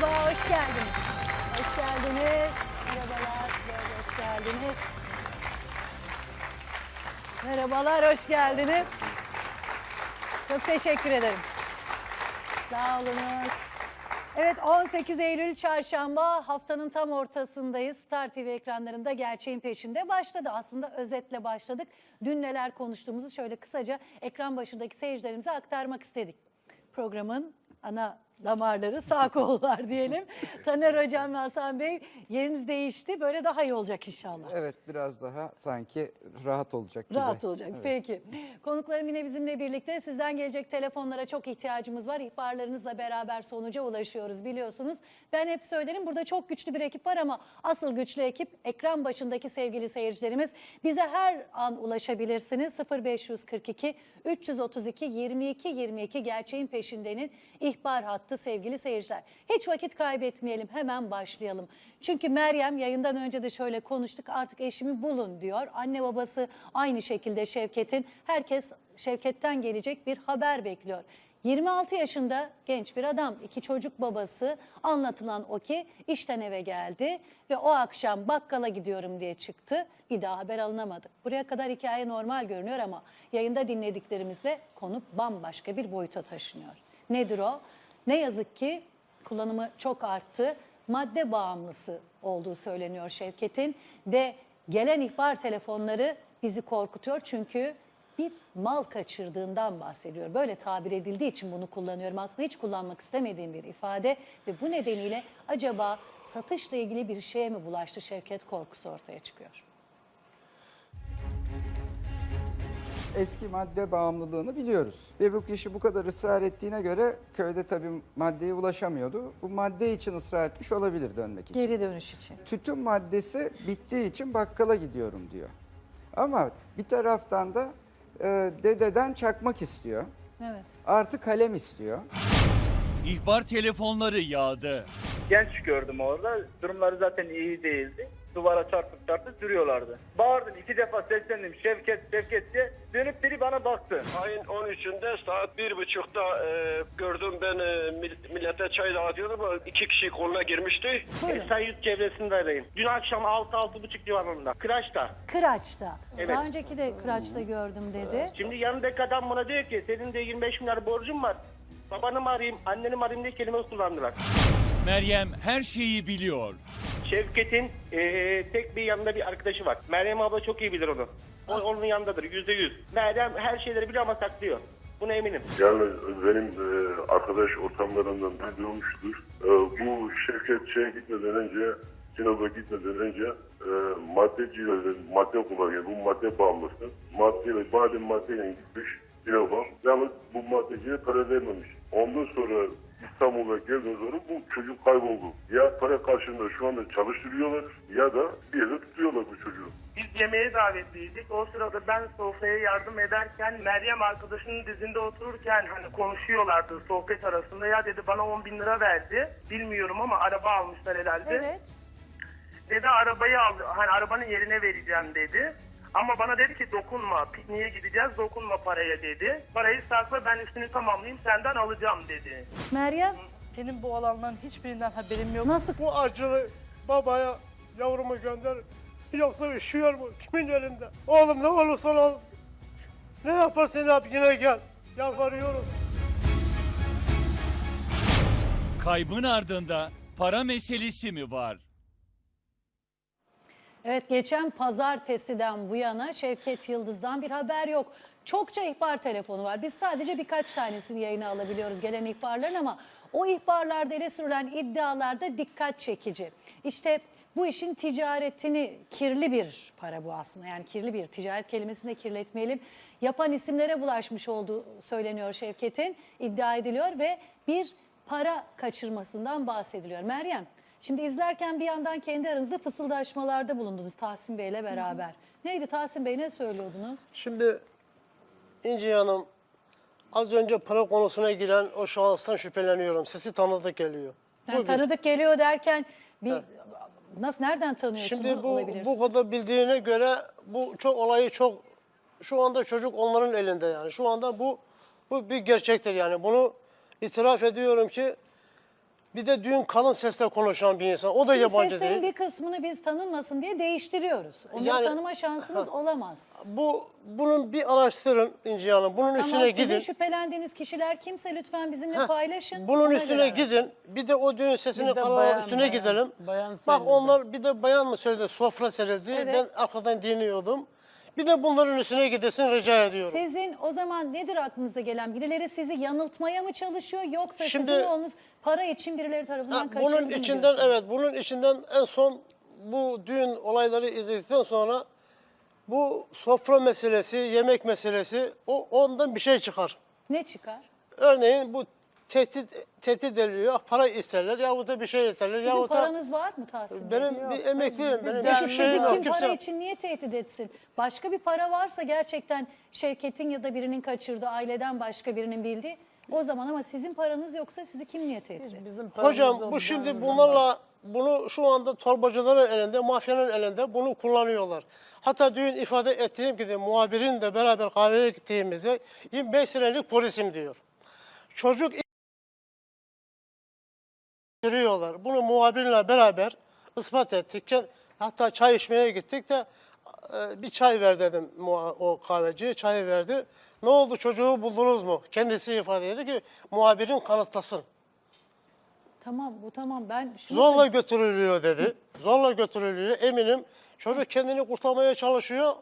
Merhaba, hoş geldiniz. Hoş geldiniz. Merhabalar, hoş geldiniz. Merhabalar, hoş geldiniz. Çok teşekkür ederim. Sağ olunuz. Evet 18 Eylül çarşamba haftanın tam ortasındayız. Star TV ekranlarında gerçeğin peşinde başladı. Aslında özetle başladık. Dün neler konuştuğumuzu şöyle kısaca ekran başındaki seyircilerimize aktarmak istedik. Programın ana damarları sağ kollar diyelim. Taner Hocam ve Hasan Bey yeriniz değişti. Böyle daha iyi olacak inşallah. Evet biraz daha sanki rahat olacak gibi. Rahat olacak. Evet. Peki. Konuklarım yine bizimle birlikte. Sizden gelecek telefonlara çok ihtiyacımız var. İhbarlarınızla beraber sonuca ulaşıyoruz biliyorsunuz. Ben hep söylerim burada çok güçlü bir ekip var ama asıl güçlü ekip ekran başındaki sevgili seyircilerimiz. Bize her an ulaşabilirsiniz. 0542 332 22 22 gerçeğin peşindenin ihbar hattı sevgili seyirciler. Hiç vakit kaybetmeyelim hemen başlayalım. Çünkü Meryem yayından önce de şöyle konuştuk artık eşimi bulun diyor. Anne babası aynı şekilde Şevket'in herkes Şevket'ten gelecek bir haber bekliyor. 26 yaşında genç bir adam, iki çocuk babası anlatılan o ki işten eve geldi ve o akşam bakkala gidiyorum diye çıktı. Bir daha haber alınamadı. Buraya kadar hikaye normal görünüyor ama yayında dinlediklerimizle konu bambaşka bir boyuta taşınıyor. Nedir o? Ne yazık ki kullanımı çok arttı. Madde bağımlısı olduğu söyleniyor Şevket'in ve gelen ihbar telefonları bizi korkutuyor çünkü bir mal kaçırdığından bahsediyor. Böyle tabir edildiği için bunu kullanıyorum. Aslında hiç kullanmak istemediğim bir ifade ve bu nedeniyle acaba satışla ilgili bir şeye mi bulaştı Şevket korkusu ortaya çıkıyor. Eski madde bağımlılığını biliyoruz. Ve bu kişi bu kadar ısrar ettiğine göre köyde tabii maddeye ulaşamıyordu. Bu madde için ısrar etmiş olabilir dönmek için. Geri dönüş için. Tütün maddesi bittiği için bakkala gidiyorum diyor. Ama bir taraftan da e, dededen çakmak istiyor. Evet. Artı kalem istiyor. İhbar telefonları yağdı. genç gördüm orada. Durumları zaten iyi değildi. Duvara çarpıp çarpıp duruyorlardı. Bağırdım iki defa seslendim Şevket Şevket diye. Dönüp biri bana baktı. Ayın 13'ünde saat bir buçukta e, gördüm ben e, mil- millete çay dağıtıyordum. İki kişi koluna girmişti. Esenyurt çevresindeyim. Dün akşam 6-6.30 civarında. Kıraç'ta. Kıraç'ta. Evet. Daha önceki de Kıraç'ta gördüm dedi. Şimdi yanındaki adam bana diyor ki senin de 25 milyar borcun var. Babanı mı arayayım, anneni mi arayayım diye kelime kullandılar. Meryem her şeyi biliyor. Şevket'in eee, tek bir yanında bir arkadaşı var. Meryem abla çok iyi bilir onu. O onun yanındadır yüzde yüz. Meryem her şeyleri biliyor ama saklıyor. Buna eminim. Yani benim e, arkadaş ortamlarından duyduğumuştur. E, bu Şevket şeye gitmeden önce, Sinop'a gitmeden önce e, maddeci, madde kullanıyor. Bu madde bağımlısı. Madde, badem maddeyle gitmiş Sinop'a. Yalnız bu maddeciye para vermemiş. Ondan sonra İstanbul'a geldiği sonra bu çocuk kayboldu. Ya para karşılığında şu anda çalıştırıyorlar ya da bir yerde tutuyorlar bu çocuğu. Biz yemeğe davetliydik. O sırada ben sofraya yardım ederken Meryem arkadaşının dizinde otururken hani konuşuyorlardı sohbet arasında. Ya dedi bana 10 bin lira verdi. Bilmiyorum ama araba almışlar herhalde. Evet. Dedi arabayı al, hani arabanın yerine vereceğim dedi. Ama bana dedi ki dokunma, pikniğe gideceğiz dokunma paraya dedi. Parayı sakla ben üstünü tamamlayayım senden alacağım dedi. Meryem Benim bu olanların hiçbirinden haberim yok. nasıl Bu acılı babaya yavrumu gönder. Yoksa üşüyor mu? Kimin elinde? Oğlum ne olursan ol. Ne yaparsan yap yine gel. Yalvarıyoruz. Kaybın ardında para meselesi mi var? Evet geçen pazartesiden bu yana Şevket Yıldız'dan bir haber yok. Çokça ihbar telefonu var. Biz sadece birkaç tanesini yayına alabiliyoruz gelen ihbarların ama o ihbarlarda ele sürülen iddialar da dikkat çekici. İşte bu işin ticaretini kirli bir para bu aslında. Yani kirli bir ticaret kelimesini de kirletmeyelim. Yapan isimlere bulaşmış olduğu söyleniyor Şevket'in iddia ediliyor ve bir para kaçırmasından bahsediliyor. Meryem Şimdi izlerken bir yandan kendi aranızda fısıldaşmalarda bulundunuz Tahsin Bey'le beraber. Neydi Tahsin Bey ne söylüyordunuz? Şimdi İnci Hanım az önce para konusuna giren o şahıstan şüpheleniyorum. Sesi tanıdık geliyor. Yani Bu bir. tanıdık geliyor derken bir nasıl nereden tanıyorsunuz Şimdi bu, bu kadar bildiğine göre bu çok olayı çok şu anda çocuk onların elinde yani. Şu anda bu bu bir gerçektir yani. Bunu itiraf ediyorum ki Bir de düğün kalın sesle konuşan bir insan. O da Şimdi yabancı seslerin değil. bir kısmını biz tanınmasın diye değiştiriyoruz. Onları Yani- tanıma şansınız olamaz. Bu bunun bir araştırın İnci Hanım. Bunun Tamam üstüne sizin gidin. şüphelendiğiniz kişiler kimse lütfen bizimle Heh, paylaşın. Bunun Ona üstüne göre gidin. Bir de o düğün sesini Bir de kalan bayan, üstüne bayan. gidelim. Bayan Bak söyledi. onlar bir de bayan mı söyledi? Sofra serildi. Evet. Ben arkadan dinliyordum. Bir de bunların üstüne gidesin rica ediyorum. Sizin o zaman nedir aklınıza gelen? Birileri sizi yanıltmaya mı çalışıyor yoksa Şimdi- sizin oğlunuz para için birileri tarafından Ha, kaçırıldı bunun mı içinden diyorsunuz? evet bunun içinden en son bu düğün olayları izledikten sonra bu sofra meselesi, yemek meselesi o ondan bir şey çıkar. Ne çıkar? Örneğin bu tehdit tehdit ediliyor, para isterler yahut da bir şey isterler Sizin yahut da paranız var mı Tahsin Bey? benim bir emekliyim, benim Peki hiçbir sizi şeyim yok. kim para Kimse için niye tehdit etsin? Başka bir para varsa gerçekten Şevket'in ya da birinin kaçırdığı, aileden başka birinin bildiği o zaman ama sizin paranız yoksa sizi kim niye tehdit etsin? Bizim Hocam bu şimdi bunlarla bunu şu anda torbacıların elinde, mafyanın elinde bunu kullanıyorlar. Hatta dün ifade ettiğim gibi muhabirin de beraber kahveye gittiğimizde 25 senelik polisim diyor. Çocuk sürüyorlar. Bunu muhabirle beraber ispat ettik. Hatta çay içmeye gittik de e, bir çay ver dedim o kahveciye. Çay verdi. Ne oldu çocuğu buldunuz mu? Kendisi ifade etti ki muhabirin kanıtlasın. Tamam bu tamam ben şunu Zorla söyleyeyim. götürülüyor dedi. Zorla götürülüyor. Eminim çocuk kendini kurtarmaya çalışıyor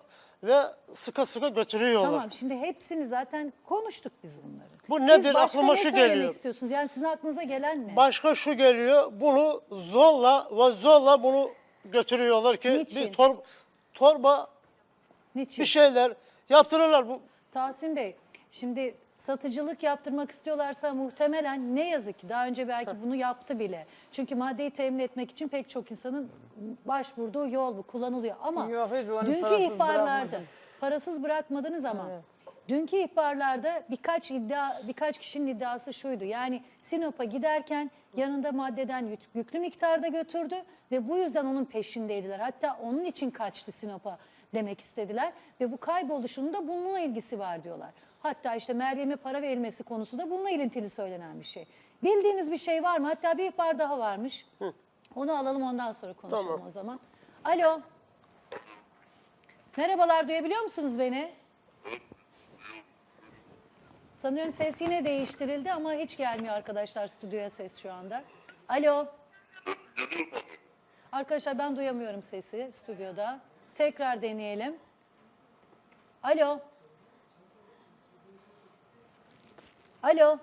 ve sıka sıka götürüyorlar. Tamam şimdi hepsini zaten konuştuk biz bunları. Bu Siz nedir? başka Aklıma ne şu söylemek geliyor. istiyorsunuz? Yani sizin aklınıza gelen ne? Başka şu geliyor. Bunu zorla ve zorla bunu götürüyorlar ki Niçin? bir tor- torba Niçin? bir şeyler yaptırırlar. Bu Tahsin Bey, şimdi satıcılık yaptırmak istiyorlarsa muhtemelen ne yazık ki daha önce belki bunu yaptı bile. Çünkü maddeyi temin etmek için pek çok insanın başvurduğu yol bu kullanılıyor. Ama Yok, hiç onu dünkü parasız ihbarlarda bırakmadım. parasız bırakmadınız ama dünkü ihbarlarda birkaç iddia birkaç kişinin iddiası şuydu. Yani Sinop'a giderken yanında maddeden yük- yüklü miktarda götürdü ve bu yüzden onun peşindeydiler. Hatta onun için kaçtı Sinop'a demek istediler ve bu kayboluşunun da bununla ilgisi var diyorlar. Hatta işte Meryem'e para verilmesi konusu da bununla ilintili söylenen bir şey. Bildiğiniz bir şey var mı? Hatta bir ihbar daha varmış. Onu alalım ondan sonra konuşalım Tamam. o zaman. Alo. Merhabalar duyabiliyor musunuz beni? Sanıyorum ses yine değiştirildi ama hiç gelmiyor arkadaşlar stüdyoya ses şu anda. Alo. Arkadaşlar ben duyamıyorum sesi stüdyoda. Tekrar deneyelim. Alo. Alo.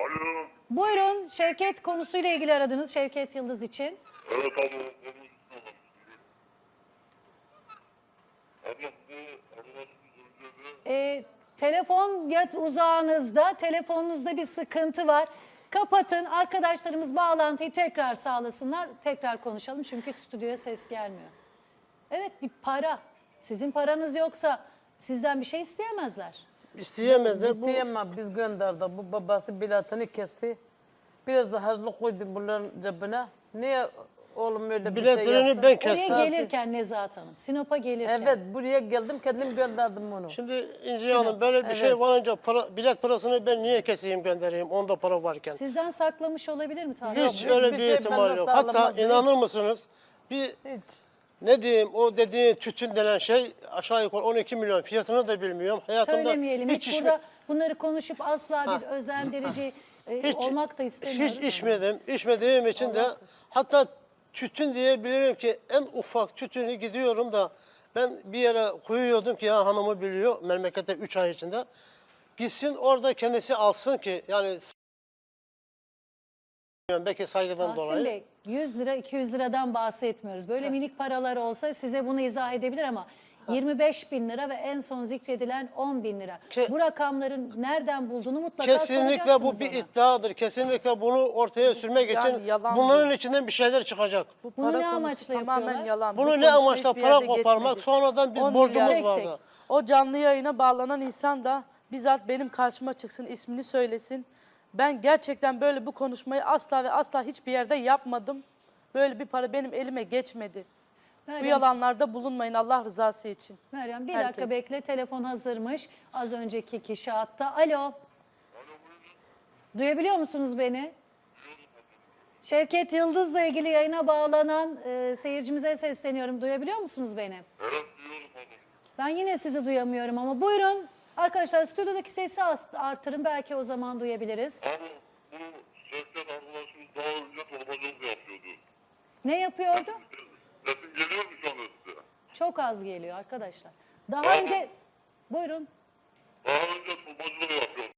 Alo. Buyurun Şevket konusuyla ilgili aradınız Şevket Yıldız için. Evet abla. Ee, telefon ya uzağınızda, telefonunuzda bir sıkıntı var. Kapatın, arkadaşlarımız bağlantıyı tekrar sağlasınlar. Tekrar konuşalım çünkü stüdyoya ses gelmiyor. Evet bir para. Sizin paranız yoksa sizden bir şey isteyemezler. isteyemezler. Bu Diyemem biz gönderdi. Bu babası biletini kesti. Biraz da harçlık koydu bunların cebine. Niye oğlum öyle bir şey Biletlerini yapsın? ben Oraya kestim. gelirken Nezahat Hanım, Sinop'a gelirken. Evet buraya geldim kendim gönderdim onu. Şimdi İnci Hanım böyle bir şey varınca para, bilet parasını ben niye keseyim göndereyim onda para varken. Sizden saklamış olabilir mi Tahsin? Hiç Yok, öyle hiçbir bir şey ihtimal benden yok. Hatta inanır mısınız? Bir Hiç. Ne diyeyim o dediğin tütün denen şey aşağı yukarı 12 milyon fiyatını da bilmiyorum. Hayatımda Söylemeyelim. Hiç, içme- burada bunları konuşup asla bir özendirici e, hiç, olmak da istemiyoruz. Hiç içmedim. İçmediğim için de hatta tütün diyebilirim ki en ufak tütünü gidiyorum da ben bir yere koyuyordum ki ya hanımı biliyor memlekette 3 ay içinde. Gitsin orada kendisi alsın ki yani belki saygıdan Tahsin dolayı. Bey 100 lira 200 liradan bahsetmiyoruz. Böyle minik paralar olsa size bunu izah edebilir ama 25 bin lira ve en son zikredilen 10 bin lira. Ke- bu rakamların nereden bulduğunu mutlaka Kesinlikle bu soracaktınız bir ona. iddiadır. Kesinlikle bunu ortaya sürmek Yani için yalan bunların içinden bir şeyler çıkacak. Bu Bunu ne konusu amaçla tamamen yapıyorlar? yalan. Bu Bunu ne konuşma amaçla hiçbir para yerde koparmak geçmedi. sonradan biz 10 borcumuz milyar. Tek vardı. tek. O canlı yayına bağlanan insan da bizzat benim karşıma çıksın, ismini söylesin. Ben gerçekten böyle bu konuşmayı asla ve asla hiçbir yerde yapmadım. Böyle bir para benim elime geçmedi. Bu Meryem, yalanlarda bulunmayın Allah rızası için. Meryem bir Herkes. dakika bekle telefon hazırmış. Az önceki kişi hatta. Alo. Duyabiliyor musunuz beni? Şevket Yıldız'la ilgili yayına bağlanan e, seyircimize sesleniyorum. Duyabiliyor musunuz beni? Evet duyuyorum hanım. Ben yine sizi duyamıyorum ama buyurun. Arkadaşlar stüdyodaki sesi artırın belki o zaman duyabiliriz. Abi bu Şevket arkadaşımız daha önce torbacılık yapıyordu. Ne yapıyordu? Sesim geliyor mu şu anda size? Çok az geliyor arkadaşlar. Daha önce buyurun. Daha önce torbacılık yapıyordu.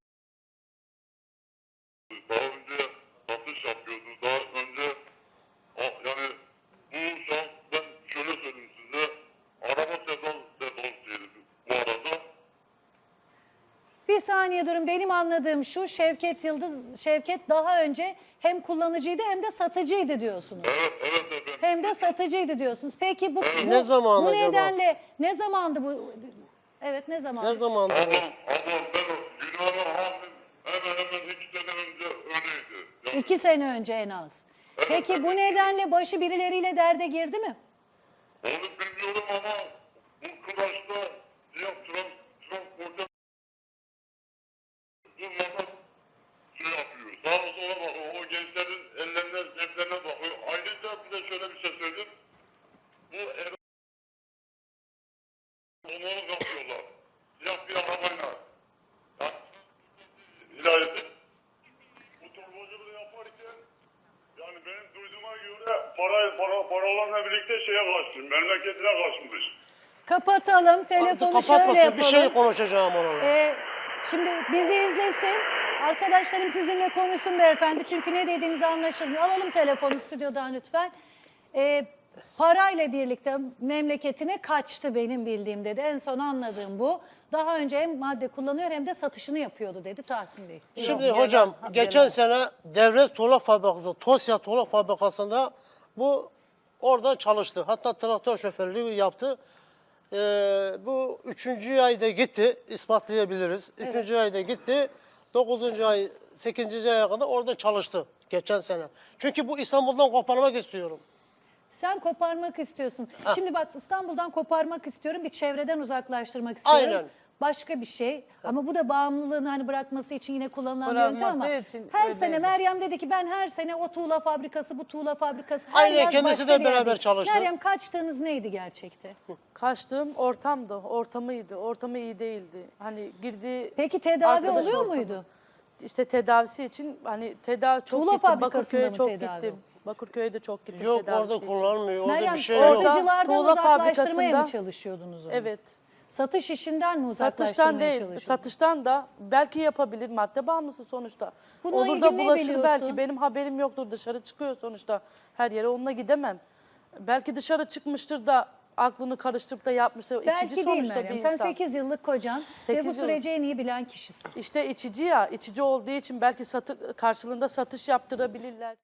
Saniye durun. Benim anladığım şu Şevket Yıldız Şevket daha önce hem kullanıcıydı hem de satıcıydı diyorsunuz. Evet evet efendim. Hem de satıcıydı diyorsunuz. Peki bu, bu Ne zaman bu acaba? nedenle ne zamandı bu? Evet ne zaman? Ne zaman? Ablam, ablam ben hamim hemen hemen iki sene önce öyleydi. Yani İki sene önce en az. Peki bu nedenle başı birileriyle derde girdi mi? onu bilmiyorum ama Bu er... Onları yapıyorlar. Siyah bir arabayla. Yani, ilahiyeti. Bu torbacılığı yaparken yani benim duyduğuma göre para, para, paralarla birlikte şeye kaçmış. Memleketine kaçmış. Kapatalım telefonu şöyle Kapatmasın yapalım. bir şey konuşacağım onunla. Ee, şimdi bizi izlesin. Arkadaşlarım sizinle konuşsun beyefendi. Çünkü ne dediğinizi anlaşılmıyor. Alalım telefonu stüdyodan lütfen. Ee, parayla birlikte memleketine kaçtı benim bildiğim dedi. En son anladığım bu. Daha önce hem madde kullanıyor hem de satışını yapıyordu dedi Tahsin Bey. Şimdi Yok, hocam yalan, geçen yalan. sene devlet tuğla fabrikası, Tosya tuğla fabrikasında bu orada çalıştı. Hatta traktör şoförlüğü yaptı. Ee, bu üçüncü ayda gitti, ispatlayabiliriz. Üçüncü ayda gitti, dokuzuncu ay, sekizinci aya kadar orada çalıştı geçen sene. Çünkü bu İstanbul'dan koparmak istiyorum. Sen koparmak istiyorsun. Şimdi bak İstanbul'dan koparmak istiyorum. Bir çevreden uzaklaştırmak istiyorum. Aynen. Başka bir şey. Ama bu da bağımlılığını hani bırakması için yine kullanılan bir yöntem Bırakması ama için her öyle sene değil. Meryem dedi ki ben her sene o tuğla fabrikası, bu tuğla fabrikası her Aynen, yaz kendisi başka de bir yerde. beraber çalıştı. Meryem kaçtığınız neydi gerçekte? Kaçtığım ortamdı, ortamıydı. Ortamı iyi değildi. Hani girdiği Peki tedavi arkadaş oluyor ortamı. muydu? İşte tedavisi için hani tedavi çok Tuğla gittim. fabrikasında Bakırköy'e mı çok tedavi? gittim. Bakırköy'e de çok gittim Yok tedavisi orada için. kullanmıyor, orada Meryem bir şey yok. satıcılardan Tuğla uzaklaştırmaya mı fabrikasında- çalışıyordunuz onu? Evet. Satış işinden mi uzaklaştırmaya Satıştan değil, çalışıyordunuz? satıştan da belki yapabilir madde bağımlısı sonuçta. Bununla Olur ilgili da ne bulaşır biliyorsun? belki. Benim haberim yoktur. Dışarı çıkıyor sonuçta. Her yere onunla gidemem. Belki dışarı çıkmıştır da aklını karıştırıp da yapmıştır. Belki İçici değil sonuçta Meryem. bir Sen insan. 8 yıllık kocan ve Sekiz bu yıllık. süreci en iyi bilen kişisin. İşte içici ya. içici olduğu için belki satı, karşılığında satış yaptırabilirler.